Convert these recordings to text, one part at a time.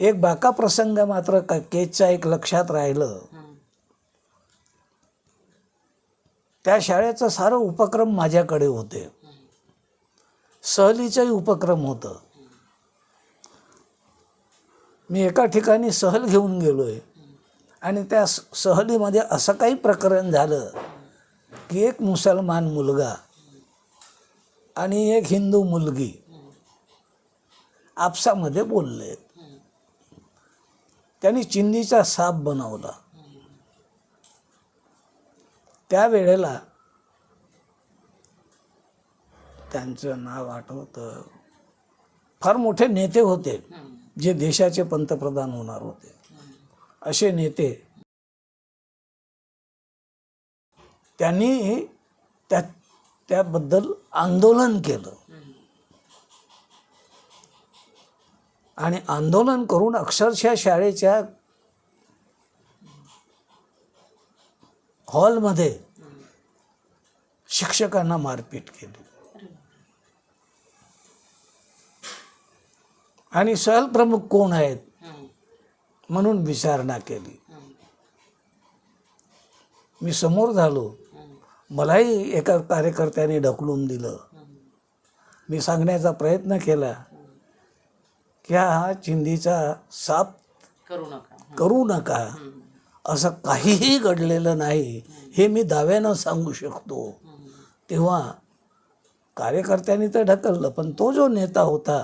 एक बाका प्रसंग मात्र केजचा एक लक्षात राहिलं. त्या शाळेचं सारं उपक्रम माझ्याकडे होते. सहलीचंही उपक्रम होतं. मी एका ठिकाणी सहल घेऊन गेलोय. आणि त्या सहलीमध्ये असं काही प्रकरण झालं की एक मुसलमान मुलगा आणि एक हिंदू मुलगी आपसामध्ये बोलले त्यांनी चिंदीचा साप बनवला. त्यावेळेला त्यांचं नाव आठवतं. फार मोठे नेते होते जे देशाचे पंतप्रधान होणार होते. असे नेते त्यांनी त्या त्याबद्दल आंदोलन केलं. आणि आंदोलन करून अक्षरशः शाळेच्या हॉलमध्ये शिक्षकांना मारपीट केली. आणि सहल प्रमुख कोण आहेत? म्हणून विचारणा केली. मी समोर झालो. मलाही एका कार्यकर्त्याने ढकलून दिलं. मी सांगण्याचा प्रयत्न केला. की हा चिंधीचा साप करू नका. करू नका. असं काहीही घडलेलं नाही हे मी दाव्यानं सांगू शकतो. तेव्हा कार्यकर्त्यांनी तर ढकललं पण तो जो नेता होता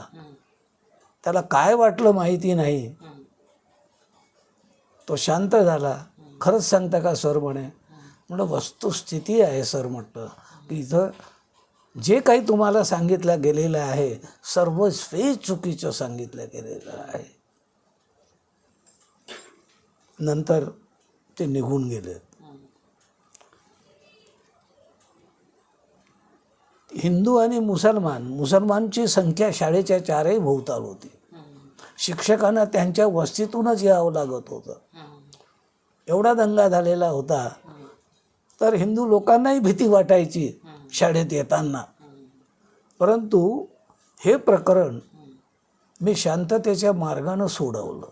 त्याला काय वाटलं माहिती नाही. तो शांत झाला. खरंच सांगता का सर म्हणे? म्हणलं वस्तुस्थिती आहे सर म्हटलं. की इथं जे काही तुम्हाला सांगितलं गेलेलं आहे सर्व फेज चुकीचं सांगितलं गेलेलं आहे. नंतर ते निघून गेले. हिंदू आणि मुसलमान मुसलमानची संख्या शाळेच्या चारही भोवताल होती. शिक्षकांना त्यांच्या वस्तीतूनच यावं लागत होतं. एवढा दंगा झालेला होता. तर हिंदू लोकांनाही भीती वाटायची शाळेत येताना. परंतु हे प्रकरण मी शांततेच्या मार्गानं सोडवलं.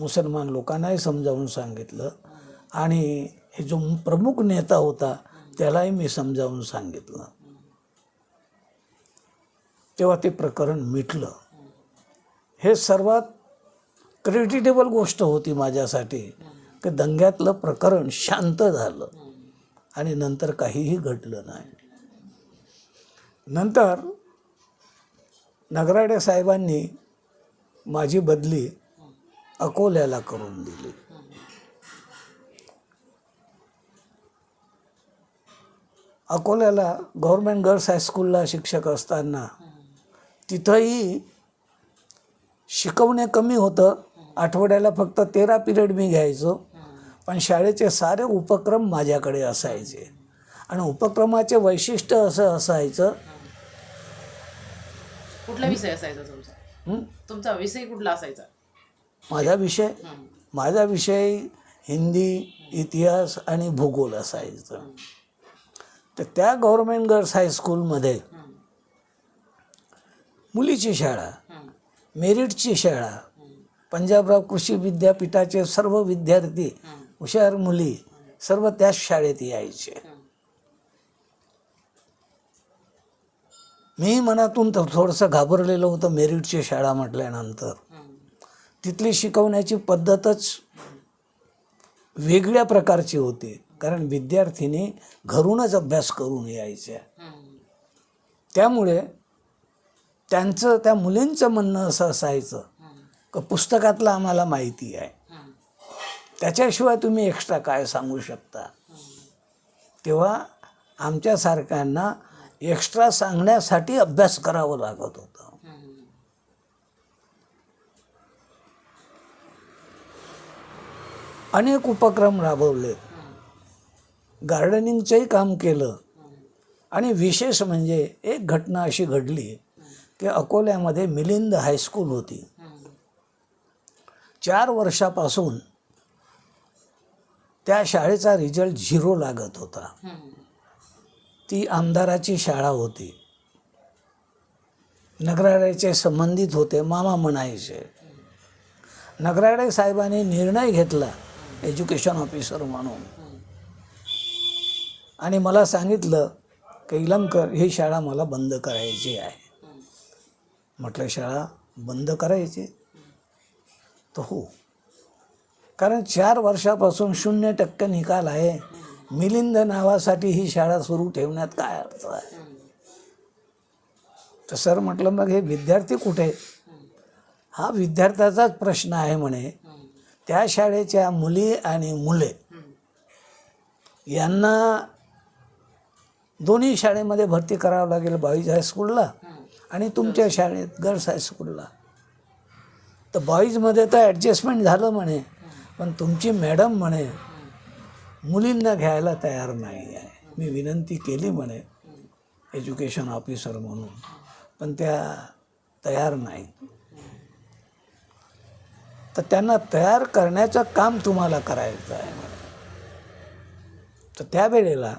मुसलमान लोकांनाही समजावून सांगितलं आणि हे जो प्रमुख नेता होता त्यालाही मी समजावून सांगितलं. तेव्हा ते प्रकरण मिटलं. हे सर्वात क्रेडिटेबल गोष्ट होती माझ्यासाठी की दंग्यातलं प्रकरण शांत झालं आणि नंतर काहीही घडलं नाही. नंतर नगराडे साहेबांनी माझी बदली अकोल्याला करून दिली. अकोल्याला गव्हर्मेंट गर्ल्स हायस्कूलला शिक्षक असताना तिथंही शिकवणे कमी होतं. आठवड्याला फक्त तेरा पिरियड मी घ्यायचो. पण शाळेचे सारे उपक्रम माझ्याकडे असायचे. आणि उपक्रमाचे वैशिष्ट्य असं असायचं कुठला विषय असायचा तुमचा? तुमचा विषय कुठला असायचा? माझा विषय? माझा विषय हिंदी इतिहास आणि भूगोल असायचं. तर त्या गव्हर्मेंट गर्ल्स हायस्कूलमध्ये मुलीची शाळा मेरिटची शाळा पंजाबराव कृषी विद्यापीठाचे सर्व विद्यार्थी हुशार मुली सर्व त्याच शाळेत यायचे. मी मनातून तर थोडंसं घाबरलेलं होतं मेरिटची शाळा म्हटल्यानंतर. तिथली शिकवण्याची पद्धतच वेगळ्या प्रकारची होती. कारण विद्यार्थिनी घरूनच अभ्यास करून यायच्या. त्यामुळे त्यांचं त्या मुलींचं म्हणणं असं असायचं का पुस्तकातलं आम्हाला माहिती आहे. त्याच्याशिवाय तुम्ही एक्स्ट्रा काय सांगू शकता? तेव्हा आमच्यासारख्यांना एक्स्ट्रा सांगण्यासाठी अभ्यास करावा लागत होता. अनेक उपक्रम राबवले. गार्डनिंगचंही काम केलं. आणि विशेष म्हणजे एक घटना अशी घडली की अकोल्यामध्ये मिलिंद हायस्कूल होती. चार वर्षापासून त्या शाळेचा रिझल्ट झिरो लागत होता. ती आमदाराची शाळा होती. नगरालयाचे संबंधित होते मामा म्हणायचे. नगराडे साहेबांनी निर्णय घेतला एज्युकेशन ऑफिसर म्हणून. आणि मला सांगितलं की इलमकर ही शाळा मला बंद करायची आहे. म्हटलं शाळा बंद करायची? तर हो. कारण चार वर्षापासून शून्य टक्के निकाल आहे. मिलिंद नावासाठी ही शाळा सुरू ठेवण्यात काय अर्थ आहे? तर सर म्हटलं मग हे विद्यार्थी कुठे? हा विद्यार्थ्याचाच प्रश्न आहे म्हणे. त्या शाळेच्या मुली आणि मुले यांना दोन्ही शाळेमध्ये भरती करावं लागेल बॉईज हायस्कूलला आणि तुमच्या शाळेत गर्ल्स हायस्कूलला तर बॉईजमध्ये तर ॲडजस्टमेंट झालं म्हणे पण तुमची मॅडम म्हणे मुलींना घ्यायला तयार नाही आहे. मी विनंती केली म्हणे एज्युकेशन ऑफिसर म्हणून पण त्या तयार नाहीत. तर त्यांना तयार करण्याचं काम तुम्हाला करायचं आहे म्हणे. तर त्यावेळेला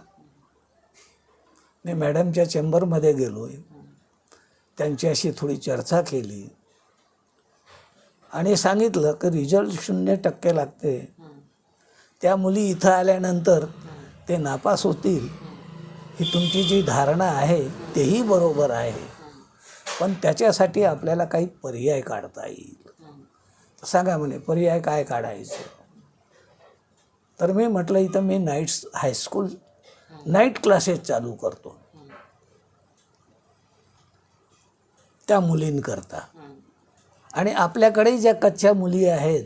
मी मॅडमच्या चेंबरमध्ये गेलो त्यांच्याशी थोडी चर्चा केली. आणि सांगितलं की रिझल्ट शून्य टक्के लागते. त्या मुली इथं आल्यानंतर ते नापास होतील ही तुमची जी धारणा आहे तेही बरोबर आहे. पण त्याच्यासाठी आपल्याला काही पर्याय काढता येईल. तर सांगा म्हणे पर्याय काय काढायचं? तर मी म्हटलं इथं मी nights high school night classes चालू करतो. त्या मुलींकरता. आणि आपल्याकडे ज्या कच्च्या मुली आहेत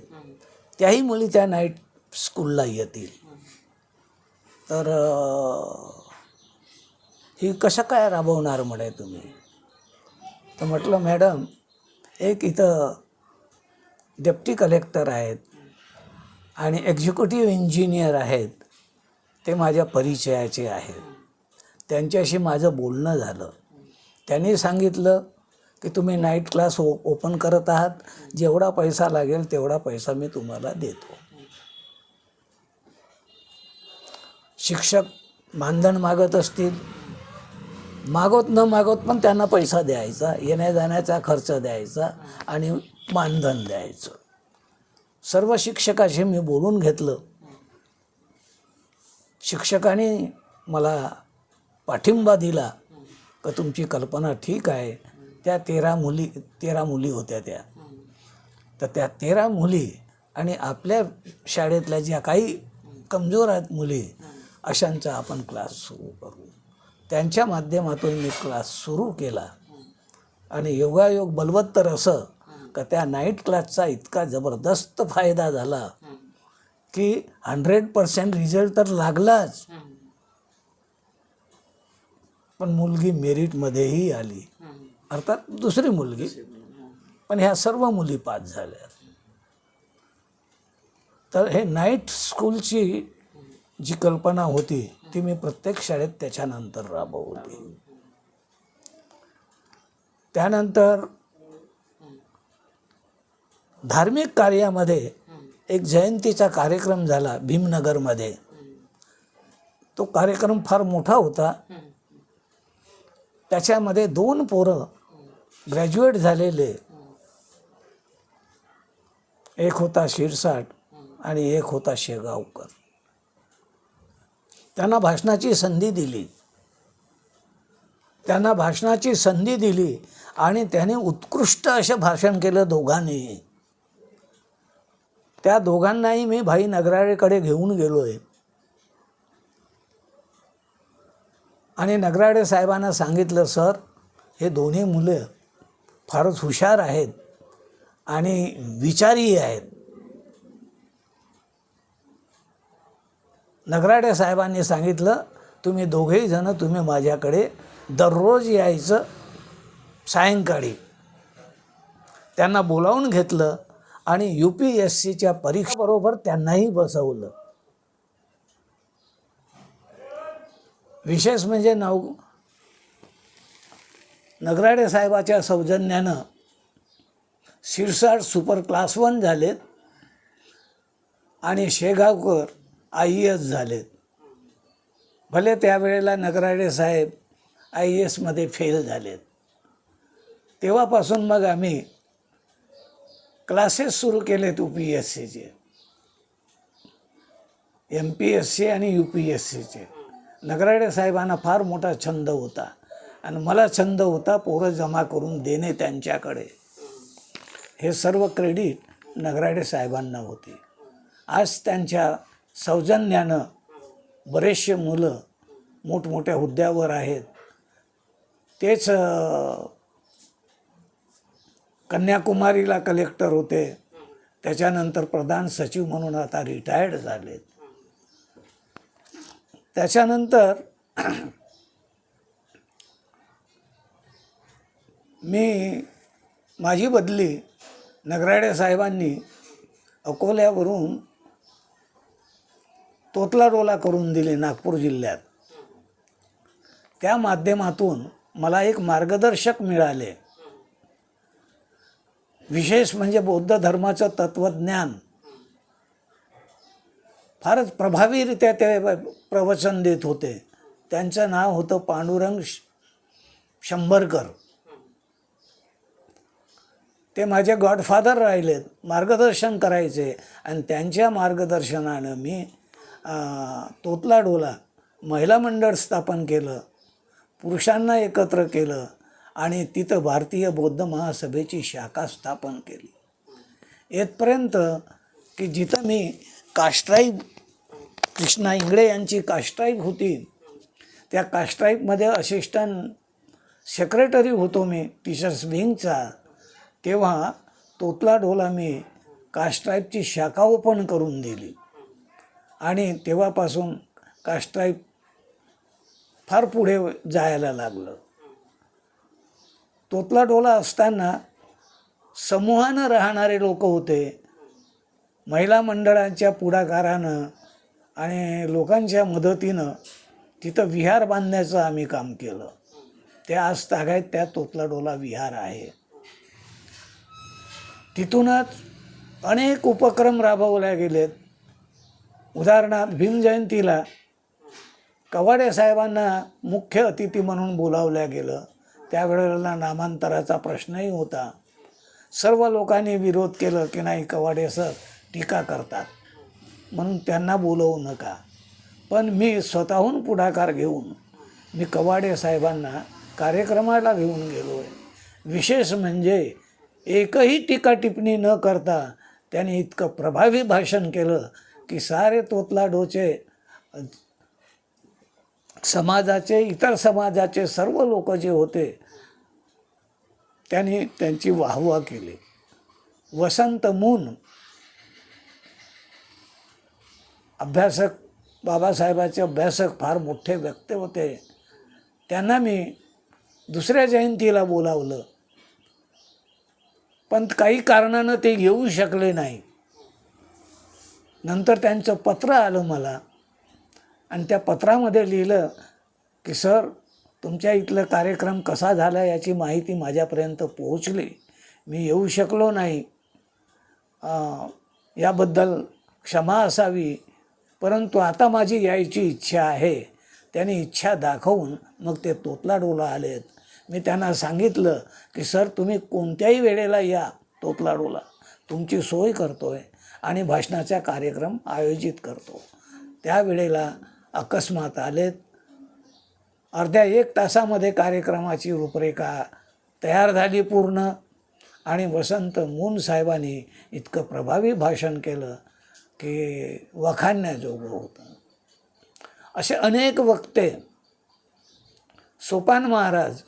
त्याही मुली त्या नाईट स्कूलला येतील. तर ही कसं काय राबवणार म्हणे तुम्ही? तर म्हटलं मॅडम एक इथं डेप्टी कलेक्टर आहेत आणि एक्झिक्युटिव्ह इंजिनियर आहेत. ते माझ्या परिचयाचे आहेत. त्यांच्याशी माझं बोलणं झालं. त्यांनी सांगितलं की तुम्ही नाईट क्लास ओ ओपन करत आहात. जेवढा पैसा लागेल तेवढा पैसा मी तुम्हाला देतो. शिक्षक मानधन मागत असतील. मागवत न मागवत पण त्यांना पैसा द्यायचा येण्या जाण्याचा खर्च द्यायचा आणि मानधन द्यायचं. सर्व शिक्षकाशी मी बोलून घेतलं. शिक्षकाने मला पाठिंबा दिला का तुमची कल्पना ठीक आहे. त्या तेरा मुली तेरा मुली होत्या त्या. तर त्या तेरा मुली आणि आपल्या शाळेतल्या ज्या काही कमजोर आहेत मुली अशांचा आपण क्लास सुरू करू. त्यांच्या माध्यमातून मी क्लास सुरू केला. आणि योगायोग बलवत्तर असं का त्या नाईट क्लासचा इतका जबरदस्त फायदा झाला की हंड्रेड पर्सेंट रिझल्ट तर लागलाच. पण मुलगी मेरिटमध्येही आली. अर्थात दुसरी मुलगी. पण ह्या सर्व मुली पास झाल्या. तर हे नाईट स्कूलची जी कल्पना होती ती मी प्रत्येक शाळेत त्याच्यानंतर राबवली. त्यानंतर धार्मिक कार्यामध्ये एक जयंतीचा कार्यक्रम झाला भीमनगरमध्ये. तो कार्यक्रम फार मोठा होता. त्याच्यामध्ये दोन पोरं ग्रॅज्युएट झालेले. एक होता शिरसाट आणि एक होता शेगावकर. त्यांना भाषणाची संधी दिली. त्यांना भाषणाची संधी दिली आणि त्याने उत्कृष्ट असं भाषण केलं दोघांनी. त्या दोघांनाही मी भाई नगराळेकडे घेऊन गेलो आहे आणि नगराडे साहेबांना सांगितलं सर हे दोन्ही मुलं फारच हुशार आहेत आणि विचारी आहेत. नगराडे साहेबांनी सांगितलं तुम्ही दोघेही जण तुम्ही माझ्याकडे दररोज यायचं सायंकाळी. त्यांना बोलावून घेतलं आणि यू पी एस सीच्या परीक्षेबरोबर त्यांनाही बसवलं. विशेष म्हणजे नव नगराडे साहेबाच्या सौजन्यानं शिरसाट सुपर क्लास वन झालेत आणि शेगावकर आय एस झालेत. भले त्यावेळेला नगराडे साहेब आय एसमध्ये फेल झालेत. तेव्हापासून मग आम्ही क्लासेस सुरू केलेत यू पी एस सीचे. एम पी एस सी आणि यू पी एस सीचे. नगराडे साहेबांना फार मोठा छंद होता. आणि मला छंद होता पोरं जमा करून देणे त्यांच्याकडे. हे सर्व क्रेडिट नगराडे साहेबांना होते. आज त्यांच्या सौजन्यानं बरेचसे मुलं मोठमोठ्या हुद्द्यावर आहेत. तेच कन्याकुमारीला कलेक्टर होते. त्याच्यानंतर प्रधान सचिव म्हणून आता रिटायर्ड झालेत. त्याच्यानंतर मी माझी बदली नगराडे साहेबांनी अकोल्यावरून तोतलाडोला करून दिली नागपूर जिल्ह्यात. त्या माध्यमातून मला एक मार्गदर्शक मिळाले. विशेष म्हणजे बौद्ध धर्माचं तत्वज्ञान. फारच प्रभावीरित्या ते प्रवचन देत होते. त्यांचं नाव होतं पांडुरंग श- शंभरकर. ते माझे गॉडफादर राहिलेत मार्गदर्शन करायचे. आणि त्यांच्या मार्गदर्शनानं मी तोतला डोला महिला मंडळ स्थापन केलं पुरुषांना एकत्र केलं आणि तिथं भारतीय बौद्ध महासभेची शाखा स्थापन केली. येथपर्यंत की जिथं मी कास्ट्राईब कृष्णा इंगळे यांची कास्ट्राईब होती त्या कास्ट्राईबमध्ये असिस्टंट सेक्रेटरी होतो मी टीचर्स विंगचा तेव्हा तोतला डोला मी कास्ट्राईबची शाखा ओपन करून दिली. आणि तेव्हापासून कास्ट्राईब फार पुढे जायला लागलं. तोतला डोला असताना समूहानं राहणारे लोक होते. महिला मंडळांच्या पुढाकारानं आणि लोकांच्या मदतीनं तिथं विहार बांधण्याचं आम्ही काम केलं. ते आज तागायत त्या तोतला डोला विहार आहे. तिथूनच अनेक उपक्रम राबवल्या गेलेत. उदाहरणार्थ भीमजयंतीला कवाडे साहेबांना मुख्य अतिथी म्हणून बोलावलं गेलं. त्यावेळेला नामांतराचा प्रश्नही होता. सर्व लोकांनी विरोध केलं की नाही कवाडे सर टीका करतात. म्हणून त्यांना बोलवू नका. पण मी स्वतःहून पुढाकार घेऊन मी कवाडे साहेबांना कार्यक्रमाला घेऊन गेलो आहे विशेष म्हणजे एकही टीका टिप्पणी न करता त्यांनी इतकं प्रभावी भाषण केलं की सारे तोतला डोचे समाजाचे इतर समाजाचे सर्व लोक जे होते त्यांनी त्यांची वाहवा केली. वसंत मून अभ्यासक बाबासाहेबाचे अभ्यासक फार मोठे व्यक्ते होते. त्यांना मी दुसऱ्या जयंतीला बोलावलं. पण काही कारणानं ते येऊ शकले नाही नंतर त्यांचं पत्र आलं मला. आणि त्या पत्रामध्ये लिहिलं की सर तुमच्या इथलं कार्यक्रम कसा झाला याची माहिती माझ्यापर्यंत पोहोचली. मी येऊ शकलो नाही. याबद्दल क्षमा असावी. परंतु आता माझी यायची इच्छा आहे. त्यांनी इच्छा दाखवून मग ते तोतला डोला आलेत. मी त्यांना सांगितलं की सर तुम्ही कोणत्याही वेळेला या तोतला डोला तुमची सोय करतो आहे आणि भाषणाचा कार्यक्रम आयोजित करतो. त्यावेळेला अकस्मात आलेत. अर्ध्या एक तासामध्ये कार्यक्रमाची रूपरेखा तयार झाली पूर्ण आणि वसंत मून साहेबांनी इतकं प्रभावी भाषण केलं की वखाणण्याजोगं होतं. असे अनेक वक्ते सोपान महाराज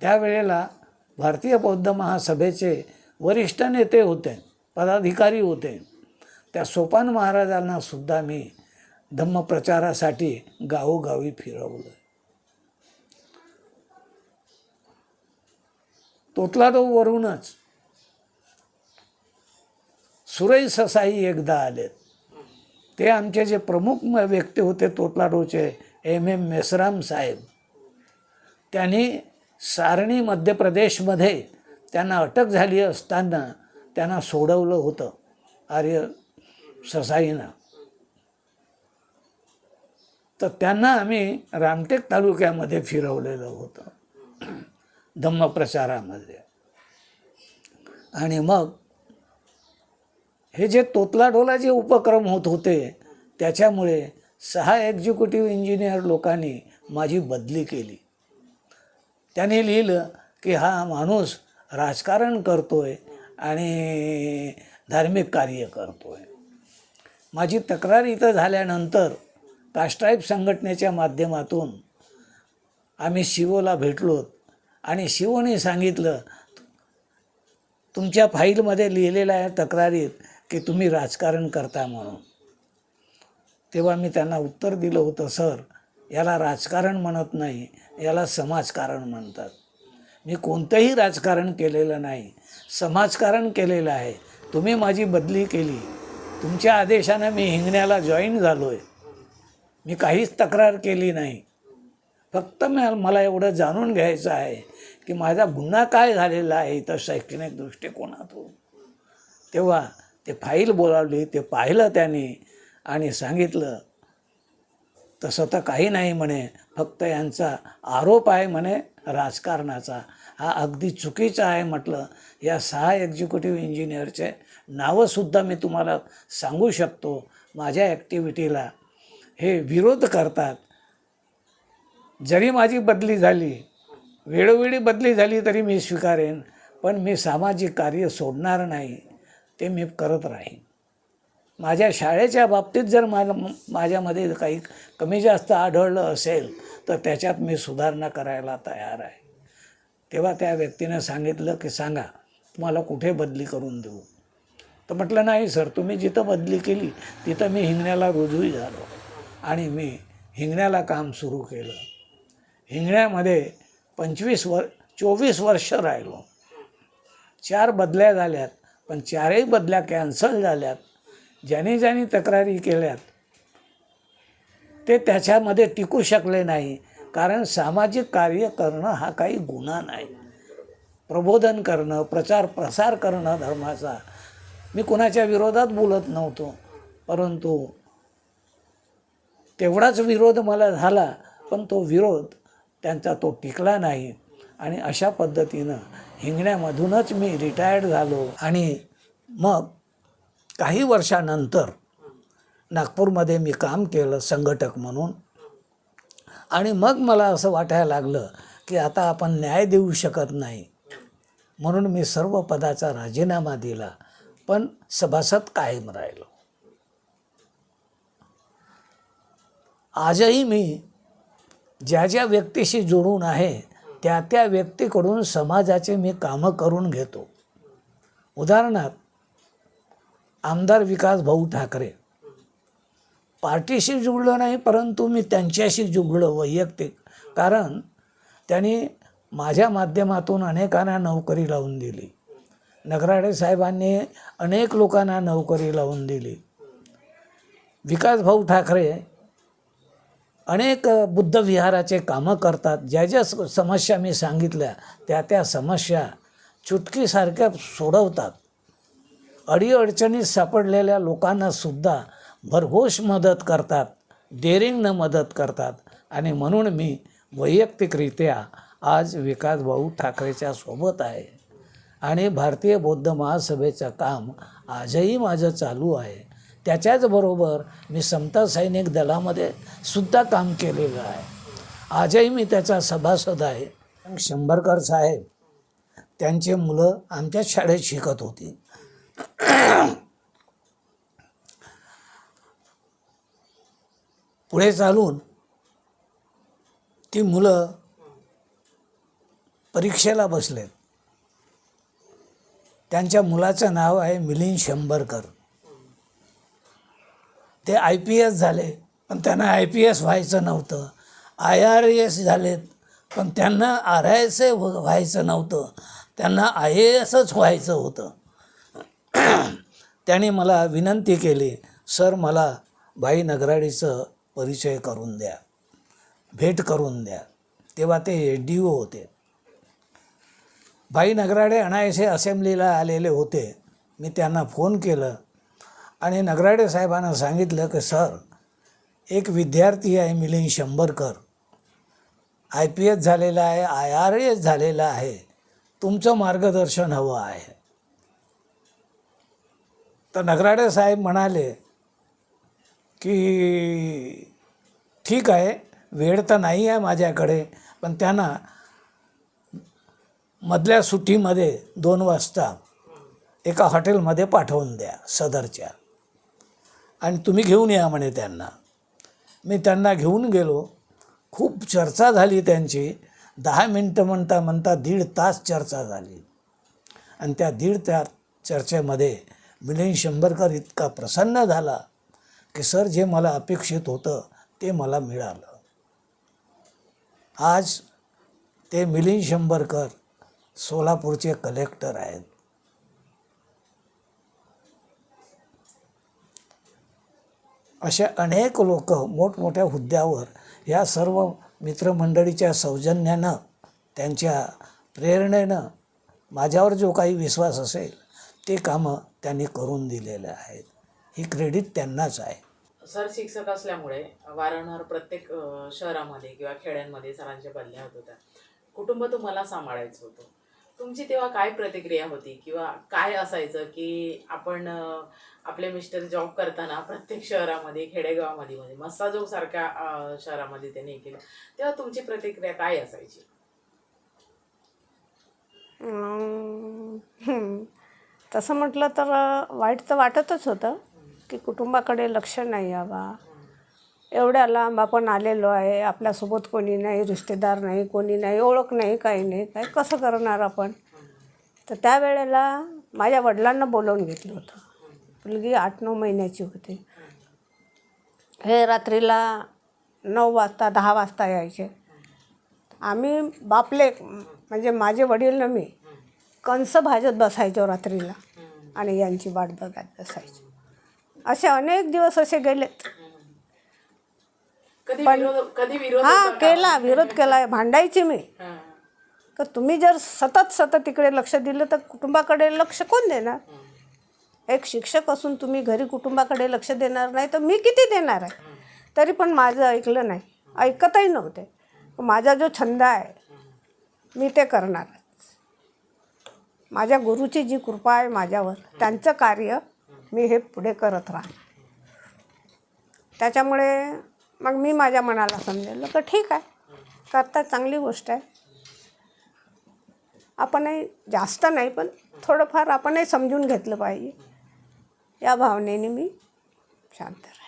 त्यावेळेला भारतीय बौद्ध महासभेचे वरिष्ठ नेते होते. पदाधिकारी होते. त्या सोपान महाराजांना सुद्धा मी धम्मप्रचारासाठी गावोगावी फिरवलं. तोतलाडोवरूनच सुरई ससाई एकदा आलेत. ते आमचे जे प्रमुख व्यक्ती होते तोतलाडोचे एम एम मेसराम साहेब. त्यांनी सारणी मध्य प्रदेशमध्ये त्यांना अटक झाली असताना त्यांना सोडवलं होतं आर्य ससाईनं. तर त्यांना आम्ही रामटेक तालुक्यामध्ये फिरवलेलं होतं धम्मप्रचारामध्ये. आणि मग हे जे तोतलाडोला जे उपक्रम होत होते त्याच्यामुळे सहा एक्झिक्युटिव्ह इंजिनियर लोकांनी माझी बदली केली. त्यांनी लिहिलं की हा माणूस राजकारण करतोय आणि धार्मिक कार्य करतो आहे माझी तक्रार इथं झाल्यानंतर कास्ट्राईब संघटनेच्या माध्यमातून आम्ही शिवोला भेटलो आणि शिवोने सांगितलं तुमच्या फाईलमध्ये लिहिलेलं आहे तक्रारीत की तुम्ही राजकारण करता म्हणून. तेव्हा मी त्यांना उत्तर दिलं होतं सर याला राजकारण म्हणत नाही याला समाजकारण म्हणतात. मी कोणतंही राजकारण केलेलं नाही. समाजकारण केलेलं आहे. तुम्ही माझी बदली केली. तुमच्या आदेशानं मी हिंगण्याला जॉईन झालो आहे मी काहीच तक्रार केली नाही. फक्त मी मला एवढं जाणून घ्यायचं आहे की माझा गुन्हा काय झालेला आहे इथं शैक्षणिक दृष्टिकोनातून. तेव्हा ते फाईल बोलावली ते पाहिलं त्यांनी आणि सांगितलं तसं तर काही नाही म्हणे. फक्त यांचा आरोप आहे म्हणे. राजकारणाचा. हा अगदी चुकीचा आहे म्हटलं. या सहा एक्झिक्युटिव्ह इंजिनियरचे नावंसुद्धा मी तुम्हाला सांगू शकतो माझ्या ॲक्टिव्हिटीला हे विरोध करतात. जरी माझी बदली झाली वेळोवेळी बदली झाली तरी मी स्वीकारेन पण मी सामाजिक कार्य सोडणार नाही ते मी करत राहीन. माझ्या शाळेच्या बाबतीत जर मला माझ्यामध्ये काही कमी जास्त आढळलं असेल तर त्याच्यात मी सुधारणा करायला तयार आहे. तेव्हा त्या व्यक्तीनं सांगितलं की सांगा तुम्हाला कुठे बदली करून देऊ? तर म्हटलं नाही सर तुम्ही जिथं बदली केली तिथं मी हिंगण्याला रुजूही झालो आणि मी हिंगण्याला काम सुरू केलं. हिंगण्यामध्ये पंचवीस वर चोवीस वर्ष राहिलो. चार बदल्या झाल्यात पण चारही बदल्या कॅन्सल झाल्यात. ज्याने ज्याने तक्रारी केल्यात ते त्याच्यामध्ये टिकू शकले नाही. कारण सामाजिक कार्य करणं हा काही गुन्हा नाही. प्रबोधन करणं प्रचार प्रसार करणं धर्माचा. मी कुणाच्या विरोधात बोलत नव्हतो. परंतु तेवढाच विरोध मला झाला पण तो विरोध त्यांचा तो टिकला नाही. आणि अशा पद्धतीनं हिंगण्यामधूनच मी रिटायर्ड झालो. आणि मग काही वर्षानंतर नागपूरमध्ये मी काम केलं संघटक म्हणून. आणि मग मला असं वाटायला लागलं की आता आपण न्याय देऊ शकत नाही. म्हणून मी सर्व पदाचा राजीनामा दिला. पण सभासद कायम राहिलो. आजही मी ज्या ज्या व्यक्तीशी जुळून आहे त्या त्या व्यक्तीकडून समाजाचे मी कामं करून घेतो. उदाहरणार्थ आमदार विकास भाऊ ठाकरे. पार्टीशी जुळलो नाही परंतु मी त्यांच्याशी जुळलो वैयक्तिक. कारण त्यांनी माझ्या माध्यमातून अनेकांना नोकरी लावून दिली. नगराडे साहेबांनी अनेक लोकांना नोकरी लावून दिली. विकास भाऊ ठाकरे अनेक बुद्धविहाराचे कामं करतात. ज्या ज्या समस्या मी सांगितल्या त्या त्या समस्या चुटकीसारख्या सोडवतात. अडीअडचणीत सापडलेल्या लोकांनासुद्धा भरघोष मदत करतात डेअरिंगनं मदत करतात. आणि म्हणून मी वैयक्तिकरित्या आज विकास भाऊ ठाकरेच्या सोबत आहे. आणि भारतीय बौद्ध महासभेचं काम आजही माझं चालू आहे. त्याच्याचबरोबर मी समता सैनिक दलामध्ये सुद्धा काम केलेलं आहे. आजही मी त्याचा सभासद आहे. शंभरकर साहेब त्यांचे मुलं आमच्याच शाळेत शिकत होती. पुढे चालून ती मुलं परीक्षेला बसलेत. त्यांच्या मुलाचं नाव आहे मिलिंद शंभरकर. ते आय पी एस झाले पण त्यांना आय पी एस व्हायचं नव्हतं. आय आर एस झालेत पण त्यांना आर आय एस व्हायचं नव्हतं. त्यांना आय ए एसच व्हायचं होतं. त्यांनी मला विनंती केली सर मला भाई नगराडीचं परिचय करून द्या भेट करून द्या. तेव्हा ते एच डी ओ होते. भाई नगराडे अनायसे असेंब्लीला आलेले होते. मी त्यांना फोन केलं आणि नगराडे साहेबांना सांगितलं की सर एक विद्यार्थी आहे Milind Shambharkar. I P S झालेला आहे आय आर एस झालेला आहे. तुमचं मार्गदर्शन हवं आहे. तर नगराडे साहेब म्हणाले की ठीक आहे वेळ तर नाही आहे माझ्याकडे पण त्यांना मधल्या सुट्टीमध्ये दोन वाजता एका हॉटेलमध्ये पाठवून द्या सदरच्या. आणि तुम्ही घेऊन या म्हणे त्यांना. मी त्यांना घेऊन गेलो. खूप चर्चा झाली त्यांची. दहा मिनटं म्हणता म्हणता दीड तास चर्चा झाली. आणि त्या दीड त्या चर्चेमध्ये मिलिंद शंभरकर इतका प्रसन्न झाला. की सर जे मला अपेक्षित होतं ते मला मिळालं. आज ते मिलिंद शंभरकर सोलापूरचे कलेक्टर आहेत. अशा अनेक लोक मोठमोठ्या हुद्द्यावर या सर्व मित्रमंडळीच्या सौजन्यानं त्यांच्या प्रेरणेनं माझ्यावर जो काही विश्वास असेल ते कामं त्यांनी करून दिलेले आहेत. ही क्रेडिट त्यांनाच आहे. सर शिक्षक असल्यामुळे वारंवार प्रत्येक शहरामध्ये किंवा खेड्यांमध्ये सरांच्या बदल्या होत होत्या. कुटुंब तुम्हाला सांभाळायचं होतं. तुमची तेव्हा काय प्रतिक्रिया होती? किंवा काय असायचं की आपण आपले मिस्टर जॉब करताना प्रत्येक शहरामध्ये खेडेगावामध्ये म्हणजे मस्साजोग सारख्या शहरामध्ये त्यांनी केलं. तेव्हा तुमची प्रतिक्रिया काय असायची? तसं म्हटलं तर वाईट तर वाटतच होतं. की कुटुंबाकडे लक्ष नाही यावा. एवढ्या लांब आपण आलेलो आहे आपल्यासोबत कोणी नाही रिश्तेदार नाही कोणी नाही ओळख नाही काही नाही काय कसं करणार आपण? तर त्यावेळेला माझ्या वडिलांना बोलवून घेतलं होतं. मुलगी आठ नऊ महिन्याची होती. हे रात्रीला नऊ वाजता दहा वाजता यायचे. आम्ही बापले म्हणजे माझे वडील न मी कंस भाजत बसायचो रात्रीला आणि यांची वाट बघत बसायचो. असे अनेक दिवस असे गेलेत. कधी विरोध कधी विरोध हा होता का? केला विरोध केला. भांडायची मी. हा. तर तुम्ही जर सतत सतत तिकडे लक्ष दिलं तर कुटुंबाकडे लक्ष कोण देणार? एक शिक्षक असून तुम्ही घरी कुटुंबाकडे लक्ष देणार नाही तर मी किती देणार आहे? तरी पण माझं ऐकलं नाही. ऐकतही नव्हते. माझा जो छंद आहे मी ते करणारच. माझ्या गुरुची जी कृपा आहे माझ्यावर त्यांचं कार्य मी हे पुढे करत राहा. त्याच्यामुळे मग मी माझ्या मनाला समजेल तर ठीक आहे करता चांगली गोष्ट आहे. आपणही जास्त नाही पण थोडंफार आपणही समजून घेतलं पाहिजे. या भावनेने मी शांत राहील